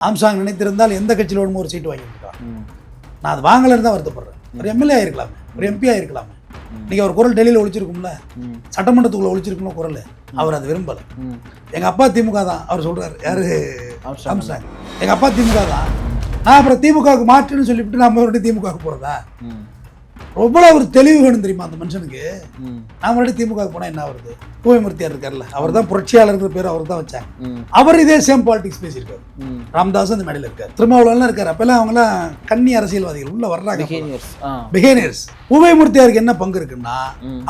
ஆம்சாங் நினைத்திருந்தால் எந்த கட்சியில் வேணுமோ ஒரு சீட்டு வாங்கியிருக்கான் ம். நான் அது வாங்கலைன்னு தான் வருத்தப்படுறேன். ஒரு எம்எல்ஏ ஆயிருக்கலாமே. ஒரு எம்பி ஆயிருக்கலாமே. இன்னைக்கு அவர் குரல் டெல்லியில் ஒழிச்சிருக்கும்ல. சட்டமன்றத்துக்குள்ள ஒழிச்சிருக்கும்ல குரல். அவர் அதை விரும்பலை. ம். எங்க அப்பா திமுக தான். அவர் சொல்றாரு யாரு? ஆம்ஸ்ட்ராங். ஆம்ஸ்ட்ராங் எங்க அப்பா திமுக தான். நான் அப்புறம் திமுகவுக்கு மாற்றுன்னு சொல்லிவிட்டு நான் மறுபடியும் திமுகவுக்கு போறதா? ம். ரொம்ப ஒரு தெளிவு வேணும் தெரியுமா அந்த மனுஷனுக்கு. நான் மறுபடியும் திமுகவுக்கு போனா என்ன வருது பூயமூர்த்தியார் இருக்கார்ல அவர் தான் புரட்சியாளர்ங்கிற பேர் அவர் தான் வச்சாங்க. அவர் இதே சேம் பாலிடிக்ஸ் பேசியிருக்காரு. ராமதாஸ் அந்த மேடையில் இருக்கார். திருமாவளவன்லாம் இருக்காரு. அப்பெல்லாம் அவங்கலாம் கன்னி அரசியல்வாதிகள். உள்ள வர்றாங்க. பிஹேனியர்ஸ் பூவைமூர்த்தியாருக்கு என்ன பங்கு இருக்குன்னா.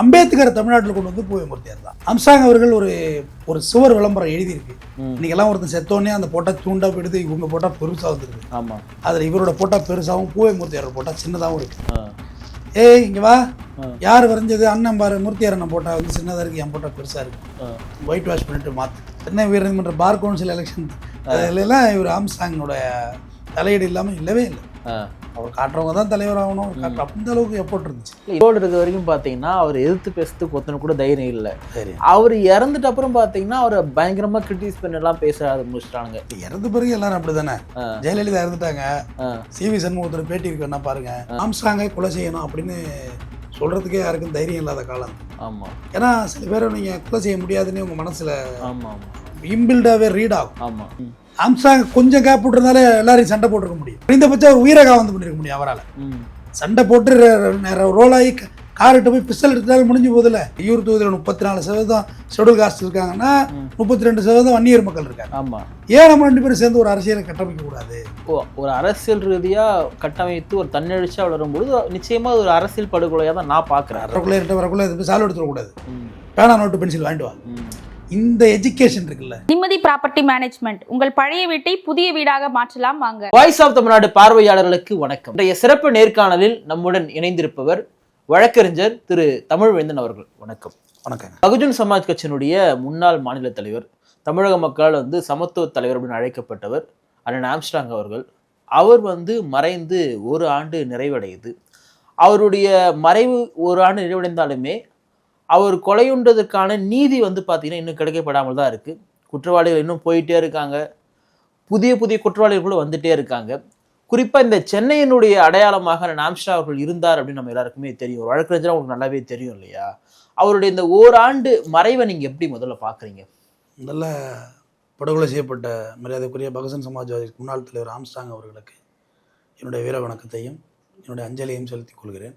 அம்பேத்கர் தமிழ்நாட்டில் கொண்டு வந்து பூவைமூர்த்தியார் தான். அம்சாங் அவர்கள் ஒரு ஒரு சுவர் விளம்பரம் எழுதியிருக்கு. இன்னைக்கெல்லாம் ஒருத்தன் செத்தோடனே அந்த போட்டா தூண்டா போயிடுது இவங்க போட்டா பெருசா வந்துருக்கு ஆமா. அதில் இவரோட போட்டா பெருசாகவும் பூவைமூர்த்தியாரோட போட்டா சின்னதாகவும் இருக்கு. ஏய் இங்க வா. யார் வரைஞ்சது? அண்ணன் பாரு மூர்த்தியார் அண்ணன் போட்டா வந்து சின்னதா இருக்கு என் போட்டா பெருசா இருக்கு. ஆ. ஒயிட் வாஷ் பண்ணிட்டு மாத்து. சென்னை உயர்நீதிமன்ற பார் கவுன்சில் எலெக்ஷன் அதுலலாம் இவர் ஆம்சாங்கோட தலையீடு இல்லாமல் இல்லவே இல்லை. அவர் காட்டுறவங்க தான் தலைவர் ஆகணும். அவர் காட்டுற அந்த அளவுக்கு எஃபோர்ட் இருந்துச்சு. இதோட இருக்க வரைக்கும் பாத்தீங்கன்னா அவர் எதிர்த்து பேசுறதுக்கு ஒருத்தனுக்கு கூட தைரியம் இல்ல. சரி அவர் இறந்துட்ட அப்புறம் பாத்தீங்கன்னா அவரை பயங்கரமா கிரிட்டிஸ் பண்ணி எல்லாம் பேச ஆரம்பிச்சிட்டாங்க இறந்த பிறகு எல்லாரும் அப்படிதானே. ஜெயலலிதா இறந்துட்டாங்க. சிவி சண்முகத்தோட பேட்டி இருக்கு என்ன பாருங்க. ஆம்ஸ்டாங்கை கொலை செய்யணும் அப்படின்னு சொல்றதுக்கே யாருக்கும் தைரியம் இல்லாத காலம். ஆமா. ஏன்னா சில பேரை நீங்க கொலை செய்ய முடியாதுன்னு உங்க மனசுல ஆமா ஆமா. இம்பில்டாவே ரீட் ஆகும். ஆமா. ஆம்ஸ்டாங் கொஞ்சம் கேப் விட்டுறதுனால எல்லாரையும் சண்டை போட்டுருக்க முடியும். குறைந்தபட்சம் ஒரு உயிரை காவந்து பண்ணிருக்க முடியும் அவரால். சண்டை போட்டு ரோல் ஆகி கார்கிட்ட போய் பிஸ்டல் எடுத்தாலும் முடிஞ்சு போதில்ல ஈயூர் தொகுதியில் முப்பத்தி நாலு சதவீதம் ஷெடியூல் காஸ்ட் இருக்காங்கன்னா முப்பத்தி ரெண்டு சதவீதம் வன்னியர் மக்கள் இருக்காங்க. ஆமா. ஏன் நம்ம ரெண்டு பேரும் சேர்ந்து ஒரு அரசியலை கட்டமைக்க கூடாது ஓ, ஒரு அரசியல் ரீதியா கட்டமைத்து ஒரு தன்னெழுச்சியா வளரும்பொழுது நிச்சயமா அது ஒரு அரசியல் படுகொலையா தான் நான் பாக்குறேன் வரக்குள்ளே ரெண்டு வரக்குள்ளே சால்வ் எடுத்துடக்கூடாது. பேனா நோட்டு பென்சில் வாங்கிட்டு வா. இந்த எஜுகேஷன் இருக்குல்ல. நிம்மதி ப்ராப்பர்ட்டி மேனேஜ்மெண்ட் உங்கள் பழைய வீட்டை புதிய வீடாக மாற்றலாம் வாங்க. வாய்ஸ் ஆஃப் தமிழ்நாடு பார்வையாளர்களுக்கு வணக்கம். இன்றைய சிறப்பு நேர்காணலில் நம்முடன் இணைந்திருப்பவர் வழக்கறிஞர் திரு தமிழ்வேந்தன் அவர்கள். வணக்கம். வணக்கங்க. பகுஜன் சமாஜ் கட்சியினுடைய முன்னாள் மாநில தலைவர் தமிழக மக்களால் வந்து சமத்துவ தலைவர் அப்படின்னு அழைக்கப்பட்டவர் அண்ணன் ஆம்ஸ்டாங் அவர்கள். அவர் வந்து மறைந்து ஒரு ஆண்டு நிறைவடையுது. அவருடைய மறைவு ஒரு ஆண்டு நிறைவடைந்தாலுமே அவர் கொலையுண்டதற்கான நீதி வந்து பார்த்திங்கன்னா இன்னும் கிடைக்கப்படாமல் தான் இருக்குது குற்றவாளிகள் இன்னும் போயிட்டே இருக்காங்க. புதிய புதிய குற்றவாளிகள் கூட வந்துட்டே இருக்காங்க. குறிப்பாக இந்த சென்னையினுடைய அடையாளமாக நாம்ஷா அவர்கள் இருந்தார் அப்படின்னு நம்ம எல்லாருக்குமே தெரியும். ஒரு வழக்கறிஞராக உங்களுக்கு நல்லாவே தெரியும் இல்லையா? அவருடைய இந்த ஓராண்டு மறைவை நீங்கள் எப்படி முதல்ல பார்க்குறீங்க? நல்ல படுகொலை செய்யப்பட்ட மரியாதைக்குரிய பகசன் சமாஜ்வாதி முன்னாள் தலைவர் ஆம்ஸ்டாங் அவர்களுக்கு என்னுடைய வீர வணக்கத்தையும் என்னுடைய அஞ்சலியையும் செலுத்திக் கொள்கிறேன்.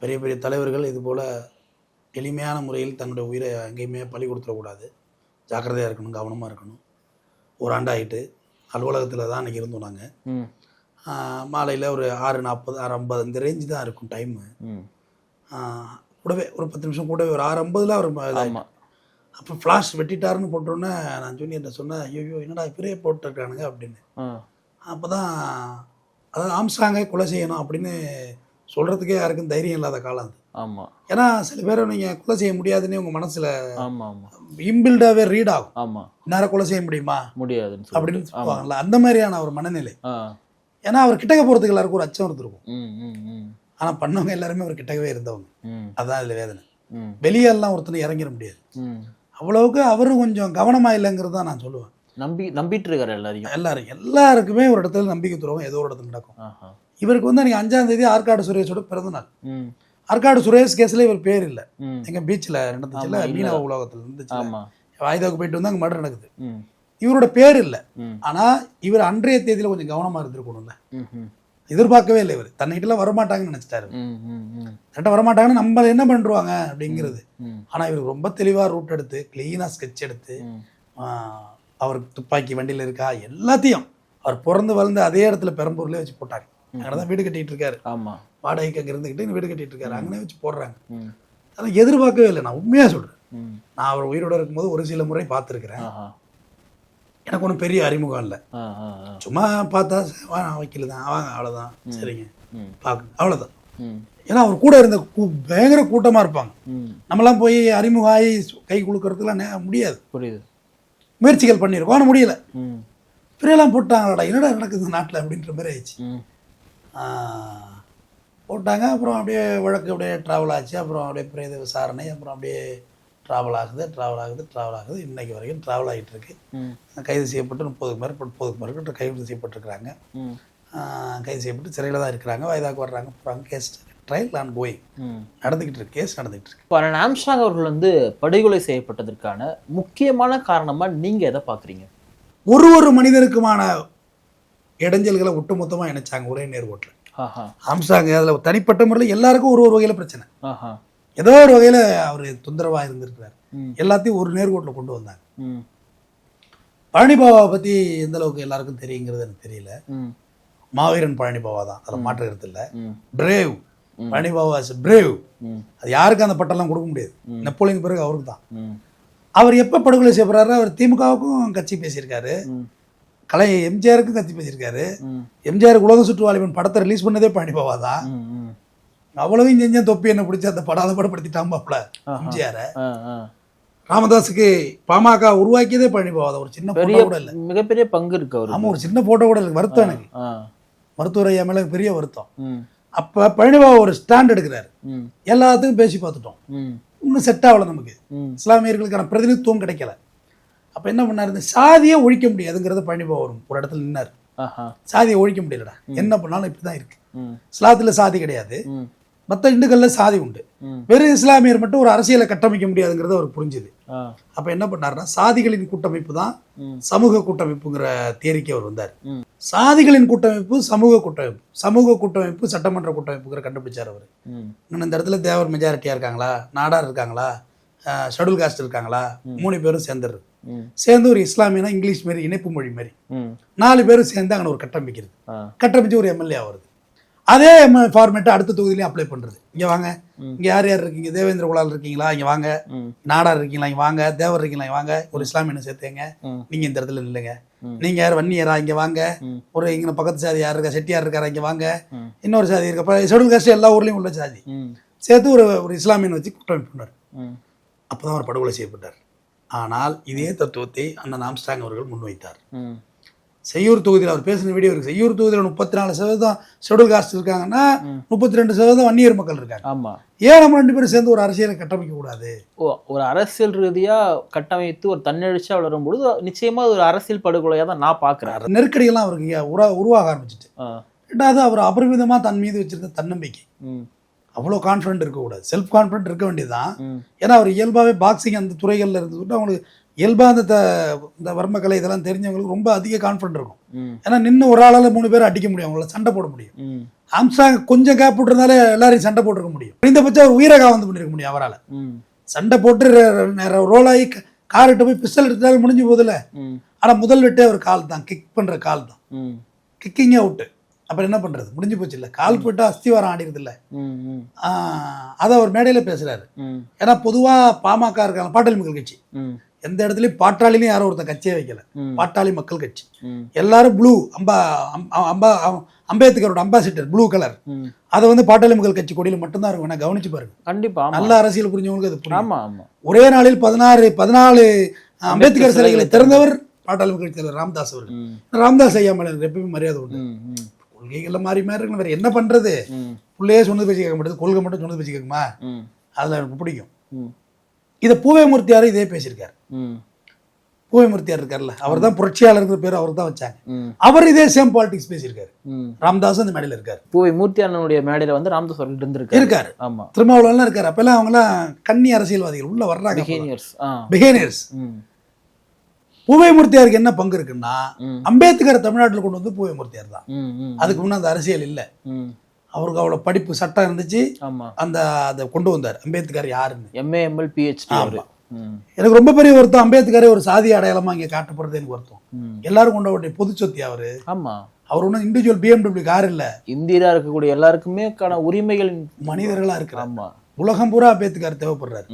பெரிய பெரிய தலைவர்கள் இதுபோல் எளிமையான முறையில் தன்னுடைய உயிரை எங்கேயுமே பலி கொடுத்துடக்கூடாது. ஜாக்கிரதையாக இருக்கணும் கவனமாக இருக்கணும். ஒரு ஆண்டாயிட்டு அலுவலகத்தில் தான் அன்றைக்கி இருந்தோம் நாங்கள் மாலையில் ஒரு ஆறு நாற்பது ஆறு ஐம்பது இந்த ரேஞ்சு தான் இருக்கும் டைமு கூடவே ஒரு பத்து நிமிஷம் கூடவே ஒரு ஆறு ஐம்பதில் அவர் ஆமா. அப்போ ஃப்ளாஷ் வெட்டிட்டாருன்னு போட்டோன்னே நான் ஜூனியர்கிட்ட சொன்னேன் ஐயோ என்னடா இப்படியே போட்டுருக்கானுங்க? அப்படின்னு. அப்போ தான் அதாவது ஆம்ஸ்டாங்கை கொலை செய்யணும் அப்படின்னு சொல்கிறதுக்கே யாருக்கும் தைரியம் இல்லாத காலம் அது. ஆமா. ஏன்னா சில பேரை நீங்கள் கொலை செய்ய முடியாதுன்னு உங்கள் மனசில் ஆமா ஆமா. இம்பில்டாகவே ரீட் ஆகும். ஆமா. நேரம் கொலை செய்ய முடியுமா? முடியாதுன்னு அப்படின்னு சொல்லுவாங்கல்ல அந்த மாதிரியான ஒரு மனநிலை. ஏன்னா அவர் கிட்டக்க போகிறதுக்கு எல்லாருக்கும் ஒரு அச்சம் இருந்திருக்கும். ஆனால் பண்ணவங்க எல்லாருமே அவர் கிட்டக்கவே இருந்தவங்க. அதான் இதில் வேதனை. வெளியெல்லாம் ஒருத்தனை இறங்கிட முடியாது. அவ்வளவுக்கு அவரும் கொஞ்சம் கவனமாக இல்லைங்கிறது தான் நான் சொல்லுவேன். நம்பி நம்பிட்டு இருக்காரு எல்லாரையும். எல்லாரும் எல்லாருக்குமே ஒரு இடத்துல நம்பிக்கை துரோகம் ஏதோ ஒரு இடத்துல நடக்கும். இவருக்கு வந்து அன்றைக்கி அஞ்சாம் தேதி ஆற்காடு சுரேஷோட பிறந்த நாள் ம். ஆற்காடு சுரேஷ் கேஸில் இவர் பேர் இல்லை. ம். எங்க பீச்சில் நடந்துச்சுல. மீனவ உலகத்தில் இருந்துச்சு வாய்தாவுக்கு போயிட்டு வந்து அங்கே மர்டர் நடக்குது. இவரோட பேர் இல்லை. ஆனால் இவர் அன்றைய தேதியில் கொஞ்சம் கவனமாக இருந்திருக்கணும்ல. எதிர்பார்க்கவே இல்லை இவர். தன்னிட்டலாம் வரமாட்டாங்கன்னு நினச்சிட்டாரு கரெக்டாக வரமாட்டாங்கன்னு நம்ம என்ன பண்ணுவாங்க அப்படிங்கிறது. ஆனால் இவர் ரொம்ப தெளிவாக ரூட் எடுத்து க்ளீனாக ஸ்கெட்ச் எடுத்து அவருக்கு துப்பாக்கி வண்டியில் இருக்கா எல்லாத்தையும் அவர் பிறந்து வளர்ந்து அதே இடத்துல பெரம்பூர்லேயே வச்சு போட்டாங்க அங்கே தான் வீடு கட்டிட்டு இருக்காரு. ஆமா. வாடகைக்கு அங்கே இருந்துக்கிட்டு இங்க வீடு கட்டிட்டு இருக்காரு. அங்கனே வச்சு போடுறாங்க. அதெல்லாம் எதிர்பார்க்கவே இல்லை. நான் உண்மையாக சொல்கிறேன் ம். நான் அவர் உயிரோட இருக்கும்போது ஒரு சில முறை பார்த்துருக்குறேன். எனக்கு ஒன்றும் பெரிய அறிமுகம் இல்லை. சும்மா பார்த்தா வா வக்கீல் தான் வாங்க அவ்வளோதான் சரிங்க. பார்க்க அவ்வளோதான் ஏன்னா அவர் கூட இருந்த பயங்கர கூட்டமாக இருப்பாங்க. நம்மலாம் போய் அறிமுகம் ஆகி கை கொடுக்கறதுக்குலாம் நே- முடியாது. புரியுது. முயற்சிகள் பண்ணியிருக்கோம் ஆனால் முடியல. ம். இப்படியெல்லாம் போட்டாங்களாடா? என்னடா நடக்குது நாட்டில் அப்படின்ற மாதிரி ஆயிடுச்சு. போட்டாங்க. அப்புறம் அப்படியே வழக்கு அப்படியே ட்ராவல் ஆச்சு. அப்புறம் அப்படியே பிரேத விசாரணை அப்புறம் அப்படியே ட்ராவல் ஆகுது ட்ராவல் ஆகுது ட்ராவல் ஆகுது. இன்னைக்கு வரைக்கும் ட்ராவல் ஆகிட்டு இருக்கு. கைது செய்யப்பட்டு முப்பதுக்கு மேற்பட்டு முப்பதுக்கு மேற்பட்டு கைது செய்யப்பட்டிருக்கிறாங்க. கைது செய்யப்பட்டு சிறையில் தான் இருக்கிறாங்க. வயதாக்கு வர்றாங்க. போகிறாங்க கேஸ் ட்ரையல் ஆன் கோயிங் ம். நடந்துக்கிட்டு இருக்கு. கேஸ் நடந்துகிட்டு இருக்கு. இப்போ அண்ணன் ஆம்ஸ்ட்ராங் அவர்கள் வந்து படுகொலை செய்யப்பட்டதற்கான முக்கியமான காரணமா நீங்க எதை பாக்குறீங்க ஒரு ஒரு மனிதருக்குமான இடைஞ்சல்களை ஒட்டுமொத்தமாக இணைச்சாங்க ஒரே நேர்கோட்டில் ஆம்ஸ்டாங் அதில் தனிப்பட்ட முறையில் எல்லாருக்கும் ஒரு ஒரு வகையில் பிரச்சனை. ஏதோ ஒரு வகையில் அவர் தொந்தரவாக இருந்திருக்கிறார். எல்லாத்தையும் ஒரு நேர்கோட்டில் கொண்டு வந்தாங்க. பழனி பாபாவை பற்றி எந்த அளவுக்கு எல்லாருக்கும் தெரியுங்கிறது எனக்கு தெரியல. மாவீரன் பழனி பாபா தான் அதில் மாற்று இல்லை. Brave Palani Baba is brave அது யாருக்கும் அந்த பட்டம்லாம் கொடுக்க முடியாது. நெப்போலியன் பிறகு அவருக்கு தான். அவர் எப்போ படுகொலை செய்யப்படுறாரு அவர் திமுகவுக்கும் கட்சி பேசியிருக்காரு. கலை எம்ஜிஆருக்கும் கட்சி பேசியிருக்காரு. எம்ஜிஆர் உலக சுற்றுவாளிவன் படத்தை ரிலீஸ் பண்ணதே பழனி பாபா தான் ம் ம். அவ்வளவும் செஞ்சேன் தொப்பி என்ன பிடிச்சி அந்த படாத படப்படுத்திட்டான் பாப்புல ஆஹா. எம்ஜிஆரை. ராமதாஸுக்கு பாமக உருவாக்கியதே பழனி. ஒரு சின்ன போட்டோ கூட இல்லை. மிகப்பெரிய பங்கு இருக்கு அவருக்கு. ஆமா ஒரு சின்ன போட்டோ கூட இல்லை. வருத்தம் எனக்கு. மருத்துவர் ஐயா மேல பெரிய வருத்தம். அப்ப பழனி பாபா ஒரு ஸ்டாண்ட் எடுக்கிறாரு. எல்லாத்துக்கும் பேசி பார்த்துட்டோம். இன்னும் செட் ஆகல நமக்கு. இஸ்லாமியர்களுக்கான பிரதிநிதித்துவம் கிடைக்கல. அப்ப என்ன பண்ணாரு? இந்த சாதியை ஒழிக்க முடியாதுங்கிறத பழனி பாபா ஒரு இடத்துல நின்னார். சாதியை ஒழிக்க முடியலடா. என்ன பண்ணாலும் இப்படிதான் இருக்கு. ம். இஸ்லாத்துல சாதி கிடையாது. மற்ற இந்துக்கள்ல சாதி உண்டு. வெறும் இஸ்லாமியர் மட்டும் ஒரு அரசியலை கட்டமைக்க முடியாதுங்கிறது அவருக்கு புரிஞ்சுது. அப்ப என்ன பண்ணாருன்னா சாதிகளின் கூட்டமைப்பு தான் சமூக கூட்டமைப்புங்கிற தேரிக்கு அவர் வந்தார். சாதிகளின் கூட்டமைப்பு சமூக கூட்டமைப்பு. சமூக கூட்டமைப்பு சட்டமன்ற கூட்டமைப்புங்கிற கண்டுபிடிச்சார் அவர். இன்னும் இந்த இடத்துல தேவர் மெஜாரிட்டியா இருக்காங்களா? நாடார் இருக்காங்களா? ஷெடியூல் காஸ்ட் இருக்காங்களா? மூணு பேரும் சேர்ந்துரு ம் சேர்ந்து ஒரு இஸ்லாமியனா இங்கிலீஷ் மாரி இணைப்பு மொழி மாதிரி. நாலு பேரும் சேர்ந்து அங்கே ஒரு கட்டமைக்கிறது. கட்டமைச்சு ஒரு எம்எல்ஏ ஆகுறது அதே ஃபார்மேட்டை அடுத்த தொகுதியிலையும் அப்ளை பண்றது. இங்க வாங்க. இங்க யார் யார் இருக்கீங்க? தேவேந்திர குலால் இருக்கீங்களா? இங்க வாங்க. நாடார் இருக்கீங்களா? இங்க வாங்க. தேவர் இருக்கீங்களா? இங்க வாங்க. ஒரு இஸ்லாமியனை சேர்த்துங்க. ம். நீங்க இந்த இடத்துல நில்லுங்க. நீங்க யார்? வன்னியரா? இங்க வாங்க. ஒரு இங்க பக்கத்து சாதி யார் இருக்கா? செட்டியார் இருக்காரா? இங்க வாங்க. இன்னொரு சாதி இருக்கப்ப ஷெடியூல் காஸ்ட் எல்லா ஊர்லயும் உள்ள சாதி. சேர்த்து ஒரு ஒரு இஸ்லாமியனை வச்சு கூட்டமைப்பு பண்ணார். ம். அப்பதான் அவர் படுகொலை செய்யப்பட்டார். ஆனால் இதே தத்துவத்தை அண்ணன் ஆம்ஸ்டாங் அவர்கள் முன்வைத்தார். செய்யூர் தொகுதியில் அவர் பேசின வீடியோ இருக்கு. செய்யூர் தொகுதியில் முப்பத்தி நாலு சதவீதம் ஷெடியூல் காஸ்ட் இருக்காங்கன்னா முப்பத்தி ரெண்டு சதவீதம் வன்னியர் மக்கள் இருக்காங்க. ஆமா. ஏன் நம்ம ரெண்டு பேரும் சேர்ந்து ஒரு அரசியலை கட்டமைக்க கூடாது ஓ ஒரு அரசியல் ரீதியா கட்டமைத்து ஒரு தன்னெழுச்சியா வளரும் பொழுது நிச்சயமா ஒரு அரசியல் படுகொலையா தான் நான் பாக்குறேன். நெருக்கடியெல்லாம் அவருக்கு உருவாக ஆரம்பிச்சிட்டு. ரெண்டாவது அவர் அபரிமிதமா தன் மீது வச்சிருந்த தன்னம்பிக்கை. அவ்வளோ கான்ஃபிடென்ட் இருக்கக்கூடாது. செல்ஃப் கான்ஃபிடென்ட் இருக்க வேண்டியதுதான். ஏன்னா அவர் இயல்பாகவே பாக்ஸிங் அந்த துறைகளில் இருந்துட்டு அவங்களுக்கு இயல்பாக அந்த இந்த வர்மக்கலை இதெல்லாம் தெரிஞ்சவங்களுக்கு ரொம்ப அதிக கான்ஃபிடென்ட் இருக்கும். ஏன்னா நின்று ஒரு ஆளால் மூணு பேர் அடிக்க முடியும் அவங்கள சண்டை போட முடியும். ஆம்சாங் கொஞ்சம் கேப் விட்டுறதுனால எல்லாரையும் சண்டை போட்டிருக்க முடியும். குறைந்தபட்சம் அவர் உயிரை காவந்து பண்ணிருக்க முடியும் அவரால். சண்டை போட்டு ரோல் ஆகி காரிட்ட போய் பிஸ்டல் எடுத்தாலும் முடிஞ்சு போதில்ல ஆனால் முதல் வெட்டே ஒரு கால் தான் கிக் பண்ணுற கால் தான். கிக்கிங்கே அவுட்டு அப்புறம் என்ன பண்ணுறது முடிஞ்சு போச்சு இல்லை. கால் போயிட்டு அஸ்திவாரம் ஆடிடுது இல்லை அதை அவர் மேடையில் பேசுகிறாரு ம். ஏன்னா பொதுவாக பாமக இருக்காங்க பாட்டாளி மக்கள் கட்சி. எந்த இடத்துலையும் பாட்டாளிலையும் யாரும் ஒருத்தன் கட்சியே வைக்கல. பாட்டாளி மக்கள் கட்சி. எல்லாரும் ப்ளூ அம்பா அம்- அம்பா அம்- அம்பேத்கரோட அம்பாசிடர் ப்ளூ கலர் அதை வந்து பாட்டாளி மக்கள் கட்சி கொடியில் மட்டும்தான் இருக்கும். வேணா கவனிச்சு பாருங்க. கண்டிப்பா நல்ல அரசியல் புரிஞ்சவங்களுக்கு அது புரியும். ஒரே நாளில் பதினாறு பதினாலு அம்பேத்கர் சிலைகளை திறந்தவர் பாட்டாளி மக்கள் தலைவர் ராமதாஸ் அவர்கள். ராமதாஸ் ஐயா மேல எப்பயுமே மரியாதை உண்டு. கொள்கைகள்ல மாறி மாறி இருக்கு வேற என்ன பண்றது? பிள்ளையே சொன்னது பேச்சு கேட்க மாட்டேது கொள்கை மட்டும் சொன்னது பேச்சு கேட்குமா அதுல எனக்கு பிடிக்கும். இதை பூவேமூர்த்தியாரும் இதே பேசியிருக்காரு. ம். பூவேமூர்த்தியார் இருக்கார்ல அவர் தான் புரட்சியாளருங்கிற பேர் அவர் தான் வச்சாங்க அவர் இதே சேம் பாலிடிக்ஸ் பேசியிருக்காரு. ராமதாஸ் அந்த மேடையில் இருக்காரு. பூவை மூர்த்தி அண்ணனுடைய மேடையில வந்து ராமதாஸ் அவர்கள் இருந்திருக்காரு. இருக்காரு. ஆமா. திருமாவளவன்லாம் இருக்காரு. அப்பெல்லாம் அவங்கலாம் கன்னி அரசியல்வாதிகள் உள்ள வர்றாங்க பிஹேவியர்ஸ் ஆ. பிஹேனியர்ஸ் ம் பூவேமூர்த்தியாருக்கு என்ன பங்கு இருக்குன்னா. அம்பேத்கர் தமிழ்நாட்டில் கொண்டு வந்து பூவேமூர்த்தியார் தான். ம் ம் அதுக்கு முன்னே அந்த அரசியல் இல்லை. அவருக்கு அவ்வளோ படிப்பு சட்டம் இருந்துச்சு. ஆமா. அந்த அதை கொண்டு வந்தார். அம்பேத்கர் யாருன்னு. எம்ஏ எம்எல் பிஹெச்டி எனக்கு ரொம்ப பெரிய வருத்தம் அம்பேத்கரே ஒரு சாதி அடையாளமா இங்கே காட்டப்படுறது எனக்கு வருத்தம். எல்லாரும் கொண்ட வேண்டிய பொது சொத்தி அவரு. ஆமா. அவர் ஒன்றும் இண்டிவிஜுவல் பிஎம்டபிள்யூ கார் இல்லை. இந்தியரா இருக்கக்கூடிய எல்லாருக்குமே உரிமைகள் மனிதர்களா இருக்கிறார். ஆமா. உலகம் பூரா அம்பேத்கர் தேவைப்படுறாரு.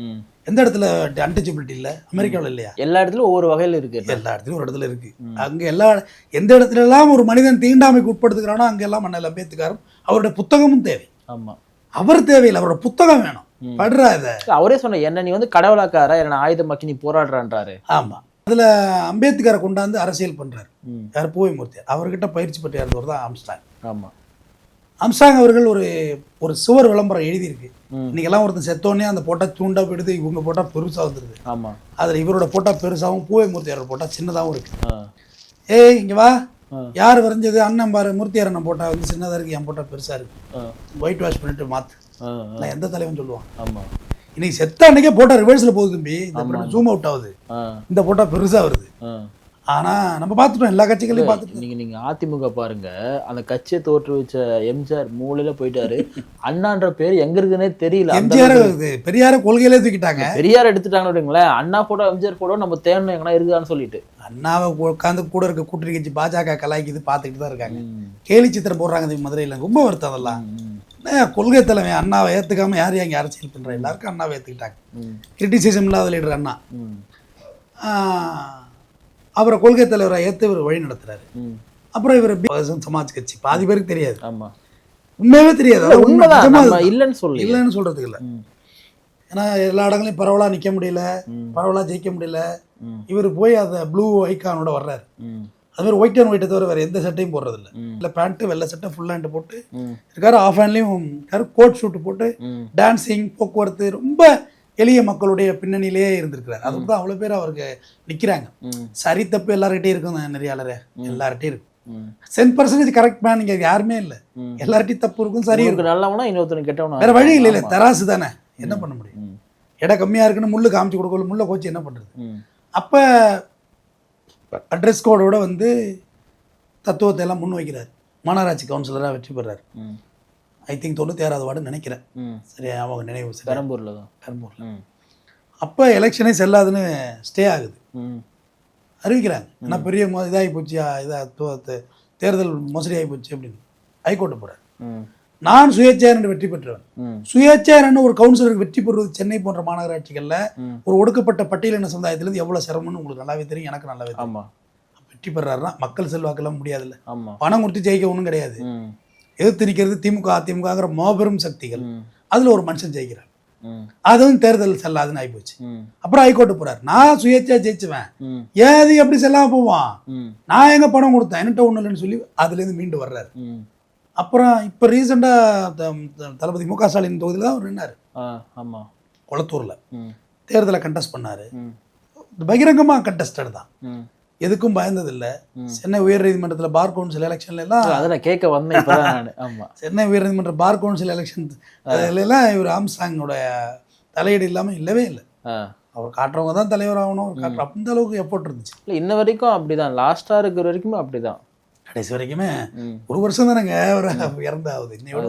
எந்த இடத்துல அன்டச்சபிலிட்டி இல்லை? அமெரிக்காவில் இல்லையா? எல்லா இடத்துலயும் ஒவ்வொரு வகையில இருக்கு எல்லா இடத்துலயும் ஒரு இடத்துல இருக்கு. அங்க எல்லா எந்த இடத்துல எல்லாம் ஒரு மனிதன் தீண்டாமைக்கு உட்படுத்துக்கிறானோ அங்க எல்லாம் மன்னல் அம்பேத்கரும் அவருடைய புத்தகமும் தேவை. ஆமா. அவர் தேவையில்லை அவரோட புத்தகம் வேணும். படுறா இதை. அவரே சொன்ன என்ன நீ வந்து கடவுளாக்காரா என்ன ஆயுதமாக்கி நீ போராடுறான்றாரு. ஆமா. அதுல அம்பேத்கரை கொண்டாந்து அரசியல் பண்றாரு. யார் பூவைமூர்த்தி அவர்கிட்ட பயிற்சி பெற்ற இருந்தவர் தான் ஆம்ஸ்டாங். ஆமா. அம்சாங் அவர்கள் ஒரு ஒரு சுவர் விளம்பரம் எழுதியிருக்கு. இன்னைக்கெல்லாம் ஒருத்தன் செத்தோடனே அந்த போட்டா தூண்டா போயிடுது இவங்க போட்டா பெருசா வந்துருது. ஆமா. அதுல இவரோட போட்டா பெருசாகவும் பூவை மூர்த்தியாரோட போட்டா சின்னதாகவும் இருக்கு. ஏய் இங்க வா. யார் வரைஞ்சது? அண்ணன் பாரு மூர்த்தியாரண்ணன் போட்டா வந்து சின்னதா இருக்கு என் போட்டா பெருசா இருக்கு. ஒயிட் வாஷ் பண்ணிட்டு ஆ. நான் எந்த தலைவன் சொல்லுவான்? ஆமா. இன்னைக்கு செத்த அன்னைக்கே போட்டா ரிவர்ஸ்ல போகுது தம்பி. இந்த ஜூம் அவுட் ஆகுது. இந்த போட்டா பெருசா வருது. ஆ ஆனா நம்ம பார்த்துட்டோம் எல்லா கட்சிகளையும் பார்த்துட்டோம். நீங்க நீங்க அதிமுக பாருங்க. அந்த கட்சியை தோற்று வச்ச எம்ஜிஆர் மூலையில போயிட்டாரு. அண்ணான்ற பேர் எங்க இருக்குன்னே தெரியல. எம்ஜிஆர் பெரியார கொள்கையிலே தூக்கிட்டாங்க. பெரியார் எடுத்துட்டாங்கன்னு வைங்களேன் அண்ணா போட்டோ எம்ஜிஆர் போட்டோ நம்ம தேடணும் எங்கன்னா இருக்குதான்னு சொல்லிட்டு. அண்ணாவை உட்காந்து கூட இருக்க கூட்டணி கட்சி பாஜக கலாய்க்குது பார்த்துக்கிட்டு தான் இருக்காங்க. கேலி சித்திரம் போடுறாங்க மதுரையில். ரொம்ப வருத்தம் அதெல்லாம். கொள்கை தலைவன் அண்ணாவை ஏத்துக்காம யார் யாங்க அரசியல் பண்ற? எல்லாருக்கும் அண்ணாவை ஏத்துக்கிட்டாங்க. ம், கிரிட்டிசிசம் இல்லாத லீடர் அண்ணா. அவரை கொள்கை தலைவரை ஏத்து இவர் வழி நடத்துறாரு. அப்புறம் இவர் சமாஜ் கட்சி. பாதி பேருக்கு தெரியாது. ஆமா. உண்மையாவே தெரியாது. இல்ல, உண்மைதான். இல்லைன்னு சொல்லி இல்லைன்னு சொல்றதுக்கு இல்லை. ஏன்னா எல்லா இடங்களையும் பரவலா நிக்க முடியல. ம், பரவலா ஜெயிக்க முடியல. இவர் போய் அந்த ப்ளூ ஐக்கானோட வர்றாரு. அது மாதிரி ஒயிட் அண்ட் ஒயிட்டை தவிர வேற எந்த சட்டையும் போடுறதில்ல ம். இல்லை பேண்ட்டு வெள்ளை சட்டை ஃபுல் ஹேண்ட் போட்டு இருக்காரு ஆஃப் ஹேண்ட்லேயும் இருக்காரு கோட் ஷூட் போட்டு ம், டான்சிங் போக்குவரத்து ரொம்ப எளிய மக்களுடைய பின்னணியிலேயே இருந்திருக்கிறார். அதுக்கு தான் அவ்வளோ பேர் அவருக்கு நிற்கிறாங்க சரி தப்பு எல்லார்கிட்டையும் இருக்கும் நெறியாளரே எல்லார்கிட்டையும் இருக்கும். சென் பர்சன்டேஜ் கரெக்ட் மேன் இங்கே யாருமே இல்லை. ம். எல்லார்கிட்டையும் தப்பு இருக்கும் சரி இருக்கும். நல்லவனா இன்னொருத்தனுக்கு கெட்டவனா? வேற வழி இல்லை இல்லை. தராசு தானே. என்ன பண்ண முடியும்? ம், எடை கம்மியாக இருக்குன்னு முள்ளு காமிச்சு கொடுக்கல முள்ள கோச்சு என்ன பண்ணுறது அப்போ ட்ரெஸ் கோடோட வந்து தத்துவத்தை எல்லாம் முன் வைக்கிறார் மாநகராட்சி கவுன்சிலராக வெற்றி பெறார். ஐ திங்க் தொண்ணூற்றி ஆறாவது வார்டு நினைக்கிறேன். சரி அவங்க நினைவு சரி. பெரம்பூர்ல தான். பெரம்பூர்ல. அப்போ எலெக்ஷனே செல்லாதுன்னு ஸ்டே ஆகுது. அறிவிக்கிறாங்க. ஏன்னா பெரிய இதாகி போச்சு இதாக தேர்தல் மோசடி ஆகி போச்சு அப்படின்னு ஹைகோர்ட்டு போகிறார் ம், நான் சுயேட்சையர் வெற்றி பெற்றவன். சுயேட்சையர்னு ஒரு கவுன்சிலருக்கு வெற்றி பெறுவது சென்னை போன்ற மாநகராட்சிகளில். ஒரு ஒடுக்கப்பட்ட பட்டியலின சமுதாயத்திலேருந்து எவ்வளோ சிரமம்னு உங்களுக்கு நல்லாவே தெரியும் எனக்கு நல்லாவே தெரியும். வெற்றி பெறாருன்னா மக்கள் செல்வாக்கெல்லாம் முடியாதுல்ல. பணம் கொடுத்து ஜெயிக்க ஒன்றும் கிடையாது. எதிர்த்து நிற்கிறது திமுக அதிமுகங்கிற மாபெரும் சக்திகள். அதில் ஒரு மனுஷன் ஜெயிக்கிறார். அதுவும் தேர்தல் செல்லாதுன்னு ஆகிப்போச்சு ம், அப்புறம் ஹைகோர்ட்டு போறார். நான் சுயேட்சையா ஜெயிச்சுவேன். ஏது எப்படி செல்லாம போவான்? நான் எங்க பணம் கொடுத்தேன்? என்கிட்ட ஒன்றும் இல்லைன்னு சொல்லி அதுலேருந்து மீண்டு வர்றாரு. அப்புறம் இப்போ ரீசெண்டாக தளபதி மு க ஸ்டாலின் தொகுதியில் தான் அவர் நின்னார். குளத்தூரில். தேர்தலை கண்டெஸ்ட் பண்ணார். ம், பகிரங்கமாக கண்டெஸ்டட் தான். எதுக்கும் பயந்ததில்லை. சென்னை உயர்நீதிமன்றத்தில் பார் கவுன்சில் எலெக்ஷன்ல எல்லாம் அதை நான் கேட்க வந்தேன் இப்பதான் நானு. ஆமா. சென்னை உயர்நீதிமன்ற பார் கவுன்சில் எலெக்ஷன் எல்லாம் இவர் ஆம்சாங்கோட தலையீடு இல்லாமல் இல்லவே இல்லை. அவர் காட்டுறவங்க தான் தலைவர் ஆகணும். அவர் காட்டுற அந்த அளவுக்கு எஃபோர்ட் இருந்துச்சு. இல்ல இன்ன வரைக்கும் அப்படிதான். லாஸ்டா இருக்கிற வரைக்குமே அப்படிதான். கடைசி வரைக்குமே. ஒரு வருஷம் தானேங்க அவர் இறந்தாவது. இன்னையோட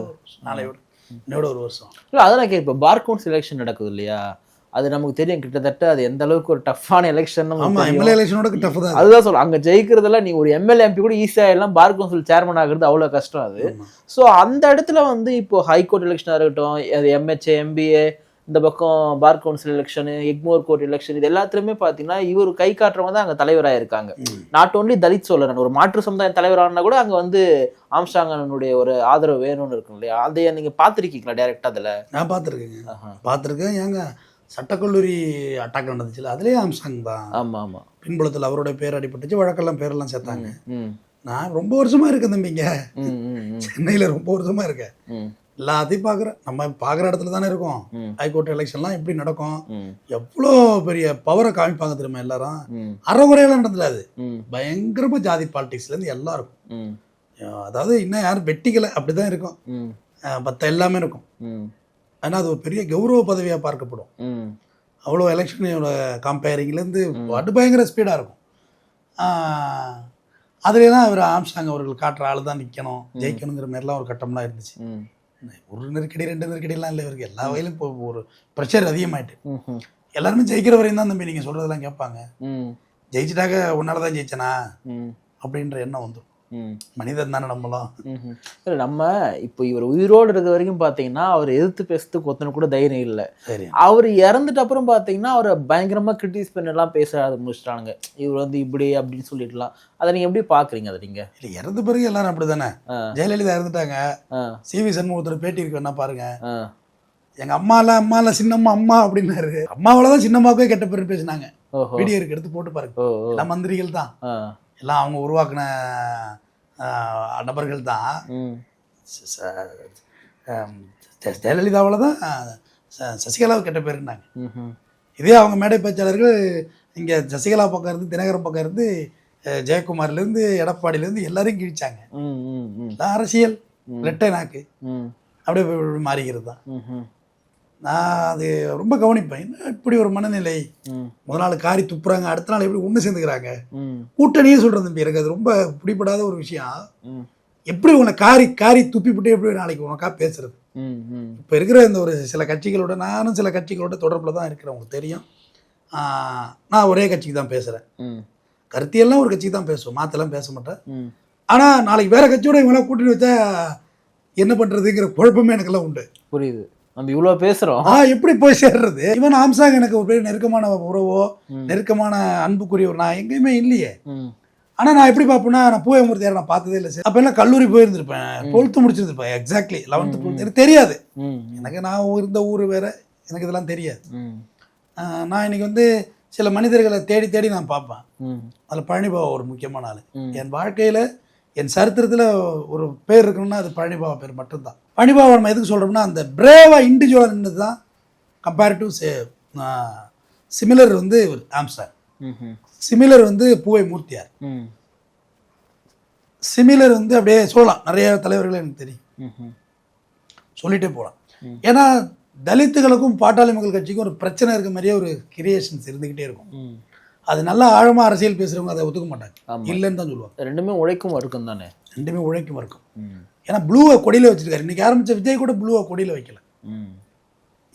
நாளையோட. இன்னையோட ஒரு வருஷம். இல்ல அதான் கேட்பேன் பார் கவுன்சில் எலெக்ஷன் நடக்குது இல்லையா? அது நமக்கு தெரியும். கிட்டத்தட்ட அது எந்த அளவுக்கு ஒரு டஃப்பான எலெக்ஷன். அதுதான் சொல்ல அங்க ஜெயிக்கிறதுல நீ ஒரு எம்எல்ஏ எம்பி கூட ஈஸியா எல்லாம் பார் கவுன்சில் சேர்மன் ஆகுறது அவ்வளவு கஷ்டம் அது. ஸோ அந்த இடத்துல வந்து இப்போ ஹைகோர்ட் எலெக்ஷனாக இருக்கட்டும் அது எம்ஹெச்ஏ எம்பிஏ இந்த பக்கம் bar council election Egmore court election இது எல்லாத்துலயுமே பார்த்தீங்கன்னா இவர் கை காட்டுறவங்க தான் அங்கே தலைவராக இருக்காங்க. நாட் ஓன்லி தலித் சொல்லுறேன் ஒரு மாற்று சமுதாய தலைவரானா கூட அங்கே வந்து ஆம்ஸ்டாங்கனுடைய ஒரு ஆதரவு வேணும்னு இருக்கும் இல்லையா? அதை நீங்கள் பார்த்துருக்கீங்களா டேரெக்டாக அதில்? நான் பார்த்துருக்கேங்க. பார்த்துருக்கேன். ஏங்க சட்டக்கல்லூரி அட்டாக் நடந்துச்சுல அதுலேயே அம்சாங் தான். ஆமாம் ஆமாம் பின்புலத்தில் அவரோட பேர் அடிபட்டுச்சு வழக்கெல்லாம் பேரெல்லாம் சேர்த்தாங்க. நான் ரொம்ப வருஷமா இருக்கேன் தம்பிங்க சென்னையில் ரொம்ப வருஷமா இருக்கேன். எல்லாத்தையும் பார்க்குறேன் நம்ம பார்க்குற இடத்துல தானே இருக்கோம். ஹைகோர்ட் எலெக்ஷன்லாம் எப்படி நடக்கும்? எவ்வளோ பெரிய பவரை காமிப்பாங்க தெரியுமா எல்லாரும்? அறகுறையெல்லாம் நடந்தது அது. பயங்கரமாக ஜாதி பாலிடிக்ஸ்லேருந்து எல்லாம் இருக்கும். அதாவது இன்னும் யாரும் வெட்டிக்கலை அப்படி தான் இருக்கும் மத்த எல்லாமே இருக்கும். ஆனால் அது ஒரு பெரிய கௌரவ பதவியாக பார்க்கப்படும். அவ்வளோ எலெக்ஷனோட கம்பேரிங்லேருந்து படு பயங்கர ஸ்பீடாக இருக்கும். அதுலாம் இவர் ஆம்ஸ்டாங் அவர்கள் காட்டுற ஆள் தான் நிற்கணும் ஜெயிக்கணுங்கிற மாதிரிலாம் ஒரு கட்டம்லாம் இருந்துச்சு. ஒரு நெருக்கடி ரெண்டு நெருக்கடிலாம் இல்லை இவருக்கு. எல்லா வகையிலும் இப்போ ஒரு ப்ரெஷர் அதிகமாயிட்டு. எல்லாருமே ஜெயிக்கிற வரையும் தான் தம்பி நீங்கள் சொல்கிறதெல்லாம் கேட்பாங்க. ஜெயிச்சிட்டாக்க உன்னால தான் ஜெயிச்சனா அப்படின்ற எண்ணம் வந்துடும் மனிதன் தானே நம்மளாம். இல்ல நம்ம இப்போ இவர் உயிரோடு இருக்க வரைக்கும் பார்த்தீங்கன்னா அவர் எதிர்த்து பேசுறதுக்கு ஒத்தனை கூட தைரியம் இல்லை. சரி. அவர் இறந்துட்ட அப்புறம் பார்த்தீங்கன்னா அவரை பயங்கரமா கிரிட்டிஸ் பண்ணலாம் பேச ஆரம்பிச்சிட்டாங்க இவர் வந்து இப்படி அப்படின்னு சொல்லிட்டுலாம். அதை நீங்க எப்படி பாக்குறீங்க அதை நீங்க? இல்லை இறந்த பிறகு எல்லாரும் அப்படி தானே ஆ. ஜெயலலிதா இறந்துட்டாங்க. ஆ, சிவி சண்முகத்தில் பேட்டி இருக்கு வேணா பாருங்க. எங்க அம்மால அம்மால சின்னம்மா அம்மா அப்படின்னாரு. அம்மாவால தான் சின்னம்மாவுக்கே கெட்ட பேர் பேசினாங்க. வீடியோ இருக்கு எடுத்து போட்டு பாருங்க. எல்லாம் மந்திரிகள் தான். எல்லாம் அவங்க உருவாக்குன நபர்கள் தான் ஜெயலலிதாவால் தான் சசிகலாவுக்கு கெட்ட பேருன்னாங்க ம்ஹும். இதே அவங்க மேடை பேச்சாளர்கள் இங்கே சசிகலா பக்கம் இருந்து தினகரன் பக்கம் இருந்து ஜெயக்குமார்லேருந்து எடப்பாடியிலேருந்து எல்லாரையும் கிழிச்சாங்க. அரசியல். ரெட்டை நாக்கு. அப்படியே மாறிக்கிறது தான். நான் அது ரொம்ப கவனிப்பேன். என்ன இப்படி ஒரு மனநிலை முதல் நாள் காரி துப்புறாங்க அடுத்த நாள் எப்படி ஒன்று சேர்ந்துக்கிறாங்க? கூட்டணியே சொல்கிறது தம்பி எனக்கு அது ரொம்ப பிடிபடாத ஒரு விஷயம். எப்படி உன்னை காரி காரி துப்பிவிட்டு எப்படி நாளைக்கு உனக்கா பேசுறது. இப்போ இருக்கிற இந்த ஒரு சில கட்சிகளோட நானும் சில கட்சிகளோட தொடர்பில் தான் இருக்கிறேன் உங்களுக்கு தெரியும். நான் ஒரே கட்சிக்கு தான் பேசுகிறேன் கருத்தியெல்லாம் ஒரு கட்சிக்கு தான் பேசுவோம் மாற்றெல்லாம் பேச மாட்டேன். ஆனால் நாளைக்கு வேற கட்சியோட இவங்களாம் கூட்டணி வச்சா என்ன பண்ணுறதுங்கிற குழப்பமே எனக்கெல்லாம் உண்டு. புரியுது. நம்ம இவ்வளோ பேசுறோம். ஆ எப்படி போய் சேர்றது? இவன் ஆம்சாங் எனக்கு ஒரு பெரிய நெருக்கமான உறவோ. நெருக்கமான அன்புக்குரியவர் நான் எங்கேயுமே இல்லையே. ஆனால் நான் எப்படி பார்ப்பேன்னா நான் பூவை மூர்த்தியார் நான் பார்த்ததே இல்லை. சார் அப்போ எல்லாம் கல்லூரி போயிருந்திருப்பேன். டுவெல்த்து முடிச்சிருந்திருப்பேன் எக்ஸாக்ட்லி லெவன்த்து டுவெல்த் எனக்கு தெரியாது. எனக்கு நான் இருந்த ஊர் வேற எனக்கு இதெல்லாம் தெரியாது. நான் இன்னைக்கு வந்து சில மனிதர்களை தேடி தேடி நான் பார்ப்பேன். அதில் பழனிபாபா ஒரு முக்கியமான ஆள். என் வாழ்க்கையில் என் சரித்திரத்தில் ஒரு பேர் இருக்கணும்னா அது பழனிபாபா பேர் மட்டும்தான் பழனிபாபா நம்ம எதுக்கு சொல்கிறோம்னா அந்த பிரேவாக இண்டிவிஜுவலாக நின்று தான் கம்பேரிட்டிவ் சிமிலர் வந்து ஆம்ஸ்டார். சிமிலர் வந்து பூவை மூர்த்தியார் சிமிலர் வந்து அப்படியே சொல்லலாம் நிறைய தலைவர்கள் எனக்கு தெரியும். சொல்லிட்டே போகலாம். ஏன்னா தலித்துகளுக்கும் பாட்டாளி மக்கள் கட்சிக்கும் ஒரு பிரச்சனை இருக்க மாதிரியே ஒரு கிரியேஷன்ஸ் இருந்துக்கிட்டே இருக்கும். அது நல்லா ஆழமாக அரசியல் பேசுகிறவங்க அதை ஒத்துக்க மாட்டாங்க. இல்லைன்னு தான் சொல்லுவாங்க. ரெண்டுமே உழைக்கும் வர்க்கம் தானே? ரெண்டுமே உழைக்கும் இருக்கும் ம், ஏன்னா ப்ளூவை கொடியில் வச்சிருக்காரு. இன்னைக்கு ஆரம்பிச்ச விஜய் கூட ப்ளூவை கொடியில் வைக்கல.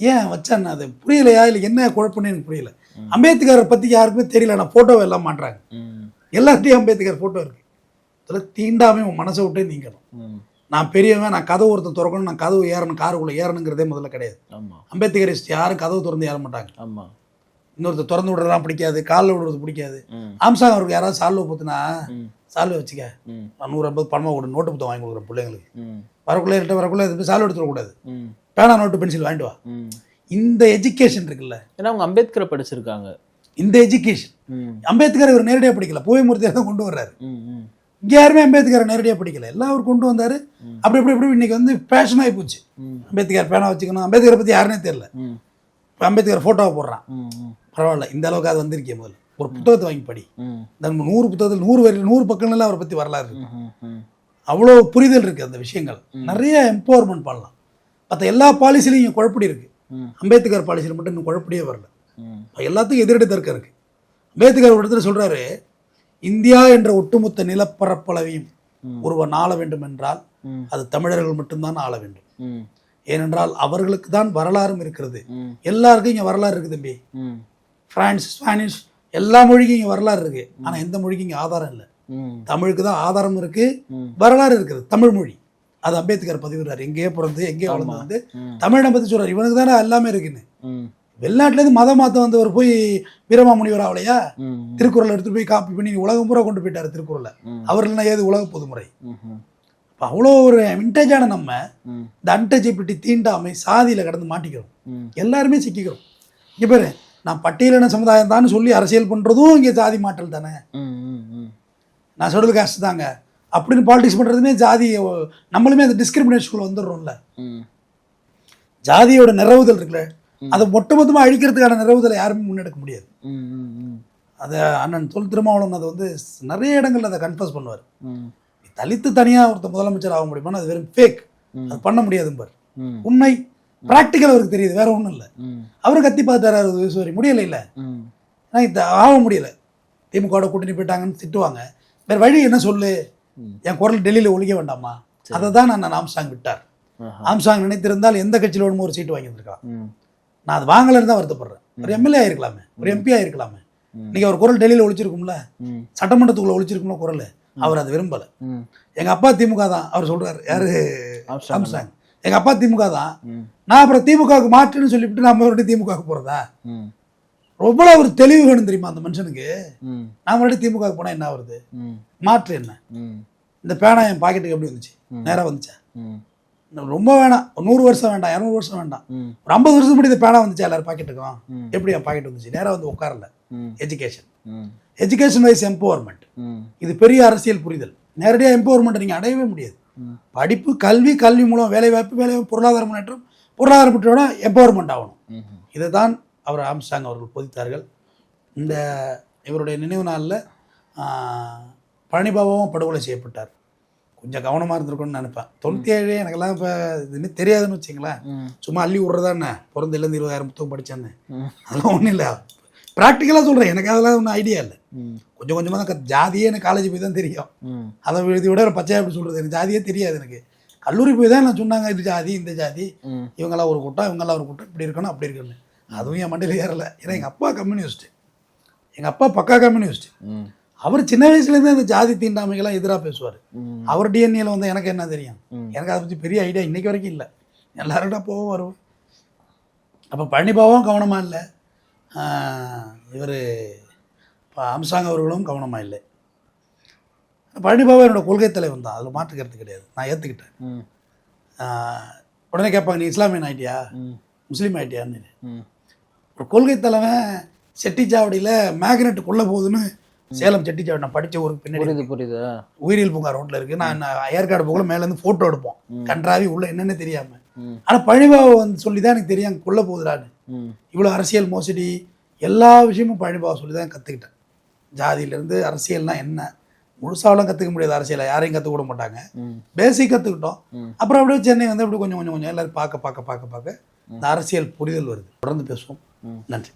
ஏன் வச்சான்னு அது புரியலையா? இல்லை என்ன குழப்பம்னு எனக்கு புரியல. அம்பேத்கரை பற்றி யாருக்குமே தெரியல. நான் ஃபோட்டோவை எல்லாம் மாட்டுறாங்க. ம், எல்லார்ட்டையும் அம்பேத்கர் ஃபோட்டோ இருக்கு. அதில் தீண்டாமே உன் மனசை விட்டே நீங்கணும். நான் பெரியவன் நான் கதவு ஒருத்தன் திறக்கணும். நான் கதவு ஏறணும் காருக்குள்ளே ஏறணுங்கிறதே முதல்ல கிடையாது. ஆமா. அம்பேத்கரிஸ்ட் யாரும் கதவு திறந்து ஏற மாட்டாங்க. ஆமா. இன்னொருத்தர் திறந்து விடுறதுலாம் பிடிக்காது காலில் விடுறது பிடிக்காது. ஆம்சாங் அவருக்கு யாராவது சால்வை ம், சால்வை வச்சுக்க. நான் நூறு ஐம்பது பணமாக கொடு நோட்டு புத்தகம் வாங்கி கொடுக்குறேன் பிள்ளைங்களுக்கு. வரக்குள்ளே இருட்ட வரக்குள்ளே இது சால்வை எடுத்துடக்கூடாது பேனா நோட்டு பென்சில் வாங்கிட்டு வா. இந்த எஜுகேஷன் இருக்குல்ல. ஏன்னா அவங்க அம்பேத்கரை படிச்சிருக்காங்க. இந்த எஜுகேஷன் அம்பேத்கர் இவர் நேரடியாக படிக்கல. பூவைமூர்த்தியார் தான் கொண்டு வர்றாரு. இங்கே யாருமே அம்பேத்கரை நேரடியாக படிக்கல. எல்லாம் அவர் கொண்டு வந்தார். அப்படி அப்படி இப்படி இன்னைக்கு வந்து ஃபேஷன் ஆகி போச்சு. அம்பேத்கர் பேனா வச்சுக்கணும். அம்பேத்கரை பற்றி யாருனே தெரியல. அம்பேத்கர் ஃபோட்டோவை போடுறான். பரவாயில்ல இந்த அளவுக்கு அது வந்திருக்கே முதல்ல ஒரு புத்தகத்தை வாங்கி படி. ம், இந்த நூறு புத்தகத்தில் நூறு வரையில் நூறு பக்கங்கள்ல அவரை பற்றி வரலாறு இருக்கு. அவ்வளோ புரிதல் இருக்குது அந்த விஷயங்கள். நிறைய எம்பவர்மெண்ட் பண்ணலாம். மற்ற எல்லா பாலிசிலையும் குழப்படி இருக்குது அம்பேத்கர் பாலிசியில் மட்டும் இன்னும் குழப்படியே வரல. எல்லாத்துக்கும் எதிரடி தர்க்கம் இருக்கு. அம்பேத்கர் ஒரு இடத்துல சொல்றாரு இந்தியா என்ற ஒட்டுமொத்த நிலப்பரப்பளவையும். ஒருவன் ஆள வேண்டும் என்றால் அது தமிழர்கள் மட்டும்தான் ஆள வேண்டும். ஏனென்றால் அவர்களுக்கு தான் வரலாறும் இருக்கிறது. எல்லாருக்கும் இங்கே வரலாறு இருக்குது தம்பி. பிரான்ஸ் ஸ்பானிஷ் எல்லா மொழிக்கும் இங்கே வரலாறு இருக்கு. ஆனால் எந்த மொழிக்கும் இங்கே ஆதாரம் இல்லை. தமிழுக்கு தான் ஆதாரம் இருக்கு. வரலாறு இருக்குது. தமிழ் மொழி. அது அம்பேத்கர் பதிவிடுறாரு. எங்கேயோ பிறந்து எங்கேயோ வளர்ந்து வந்து ம். தமிழனை பற்றி சொல்றாரு. இவனுக்கு தானே எல்லாமே இருக்குன்னு. வெளிநாட்டிலேருந்து மதம் மாற்ற வந்தவர் போய் வீரமாமுனிவர் ஆகலையா? ம், திருக்குறளை எடுத்து போய் காப்பி பண்ணி உலகம் பூரா கொண்டு போயிட்டாரு திருக்குறளை. அவர் இல்லைன்னா ஏது உலக பொதுமுறை இப்போ அவ்வளோ ஒரு விண்டேஜான நம்ம இந்த அன்டச்சபிலிட்டி தீண்டாமை சாதியில் கடந்து மாட்டிக்கிறோம். எல்லாருமே சிக்கிக்கிறோம். இங்கே பாரு நான் பட்டியலின சமுதாயம் தான் சொல்லி அரசியல் பண்ணுறதும் இங்கே ஜாதி மாற்றல் தானே. நான் ஷெடியூல் காஸ்ட் தாங்க. அப்படின்னு பாலிடிக்ஸ் பண்ணுறதுமே ஜாதி நம்மளுமே அந்த டிஸ்கிரிமினேஷனுக்குள்ள வந்துடுறோம்ல. ஜாதியோட நிறவுதல் இருக்குல்ல அதை ஒட்டுமொத்தமாக அழிக்கிறதுக்கான நிறவுதலை யாருமே முன்னெடுக்க முடியாது. அதை அண்ணன் தொல் திருமாவளவன் அதை வந்து நிறைய இடங்கள்ல அதை கன்ஃபர்ஸ் பண்ணுவார். தலித்து தனியாக ஒருத்தர் முதலமைச்சர் ஆக முடியுமானா அது வெறும் ஃபேக். அது பண்ண முடியாதும்பார் ம், உண்மை ப்ராக்டிக்கல் அவருக்கு தெரியுது வேற ஒன்றும் இல்லை. ம், அவரும் கத்தி பார்த்தாரு அறுபது வயசு வரை முடியலை இல்லை. ஆக முடியல. திமுகவோட கூட்டணி போயிட்டாங்கன்னு திட்டுவாங்க. வேற வழி என்ன சொல்லு. என் குரல் டெல்லியில் ஒழிக்க வேண்டாமா? அதை தான் நான் ஆம்சாங் விட்டார். ஆம்சாங் நினைத்திருந்தால் எந்த கட்சியில் வேணுமோ ஒரு சீட்டு வாங்கியிருந்திருக்கலாம் நான் அது வாங்கலைன்னு தான் வருத்தப்படுறேன். ஒரு எம்எல்ஏ ஆயிருக்கலாமே ஒரு எம்பி ஆயிருக்கலாமே. இன்னைக்கு அவர் குரல் டெல்லியில் ஒழிச்சிருக்கும்ல சட்டமன்றத்துக்குள்ள ஒழிச்சிருக்கும்ல குரல். அவர் அதை விரும்பலை. ம். எங்க அப்பா திமுக தான் அவர் சொல்றாரு. யாரு? ஆம்ஸ்ட்ராங் சாம்சங் எங்க அப்பா திமுக தான். நான் அப்புறம் திமுகவுக்கு மாற்றுன்னு சொல்லிவிட்டு நான் மறுபடியும் திமுகவுக்கு போறதா? ம், ரொம்ப ஒரு தெளிவு வேணும் தெரியுமா அந்த மனுஷனுக்கு? நான் மறுபடியும் திமுகவுக்கு போனா என்ன வருது மாற்று என்ன? இந்த பேனா என் பாக்கெட்டுக்கு எப்படி வந்துச்சு? நேரா வந்துச்சா? ரொம்ப வேணாம். நூறு வருஷம் வேண்டாம் இரநூறு வருஷம் வேண்டாம். ஒரு ஐம்பது வருஷம் முன்னாடி இந்த பேனா வந்துச்சா எல்லாரும் பாக்கெட்டுக்கும். எப்படி என் பாக்கெட் வந்துச்சு? நேரா வந்து உட்காரல. எஜுகேஷன் எஜுகேஷன் வைஸ் எம்பவர்மெண்ட் இது பெரிய அரசியல் புரிதல். நேரடியாக எம்பவர்மெண்ட் நீங்கள் அடையவே முடியாது. படிப்பு கல்வி கல்வி மூலம் வேலைவாய்ப்பு வேலைவாய்ப்பு பொருளாதார முன்னேற்றம் பொருளாதார முன்னேற்றோட எம்பவர்மெண்ட் ஆகணும். இதை தான் அவர் ஆம்ஸ்டாங் அவர்கள் போதித்தார்கள். இந்த இவருடைய நினைவு நாளில் பழனிபாபாவும் படுகொலை செய்யப்பட்டார். கொஞ்சம் கவனமாக இருந்திருக்கும்னு நினைப்பேன். தொண்ணூற்றி ஏழு எனக்கெல்லாம் இப்போ இதுன்னு தெரியாதுன்னு வச்சுங்களேன். சும்மா அள்ளி விட்றதா என்ன பிறந்தலேருந்து இருபதாயிரம் புத்தகம் படித்தேன்னு. அதெல்லாம் ஒன்றும் இல்லை. ப்ராக்டிக்கலாக சொல்கிறேன் எனக்கு அதெல்லாம் ஒன்றும் ஐடியா இல்லை. கொஞ்சம் கொஞ்சமாக தான் ஜாதியே எனக்கு காலேஜ் போய் தான் தெரியும். அதை எழுதி விட பச்சையாக எப்படி சொல்கிறது எனக்கு ஜாதியே தெரியாது எனக்கு. கல்லூரி போய் தான் நான் சொன்னாங்க இது ஜாதி இந்த ஜாதி. இவங்கெல்லாம் ஒரு கூட்டம் இவங்கெல்லாம் ஒரு கூட்டம். இப்படி இருக்கணும் அப்படி இருக்கணும் அதுவும் என் மண்டையில் ஏறலை. ஏன்னா எங்கள் அப்பா கம்யூனிஸ்ட்டு எங்கள் அப்பா பக்கா கம்யூனிஸ்ட். அவர் சின்ன வயசுலேருந்தே அந்த ஜாதி தீண்டாமைகள்லாம் எதிராக பேசுவார். அவர் டிஎன்ஏல வந்து எனக்கு என்ன தெரியும். எனக்கு அதை பற்றி பெரிய ஐடியா இன்னைக்கு வரைக்கும் இல்லை. எல்லார்கிட்ட போவோம் வருவோம் அப்போ பழனிபாவும் கவனமாக இல்லை. இவர் அம்சாங் அவர்களும் கவனமாக இல்லை. பழனிபாபா என்னோட கொள்கை தலைவன் தான். அதில் மாற்றுக்கிறது கிடையாது. நான் ஏற்றுக்கிட்டேன். உடனே கேட்பாங்க நீ இஸ்லாமியன் ஆயிட்டியா. முஸ்லீம் ஆயிட்டியான்னு. ஒரு கொள்கை தலைவன் செட்டிச்சாவடியில் மேக்னெட் கொல்ல போகுதுன்னு சேலம் செட்டிச்சாவடி நான் படித்த ஒரு பின்னாடி புரியுது உயிரியல் பூங்கா ரோட்டில் இருக்குது நான் ஏற்காடு போகல மேலேருந்து ஃபோட்டோ எடுப்போம். கன்றாவி உள்ள என்னென்னு தெரியாமல். ஆனால் பழனிபாபா வந்து சொல்லி தான் எனக்கு தெரியும் கொல்ல போகுதுடான்னு. இவ்வளோ அரசியல் மோசடி எல்லா விஷயமும் பழனிபாபா சொல்லி தான் கற்றுக்கிட்டேன் ஜாதியிலேருந்து அரசியல்னா என்ன? முழுசாவெல்லாம் கற்றுக்க முடியாது அரசியலை? யாரையும் கற்றுக்க விட மாட்டாங்க. பேசிக் கற்றுக்கிட்டோம். அப்புறம் அப்படியே சென்னை வந்து அப்படி கொஞ்சம் கொஞ்சம் கொஞ்சம் எல்லாரும் பார்க்க பார்க்க பார்க்க பார்க்க இந்த அரசியல் புரிதல் வருது. தொடர்ந்து பேசுவோம். நன்றி.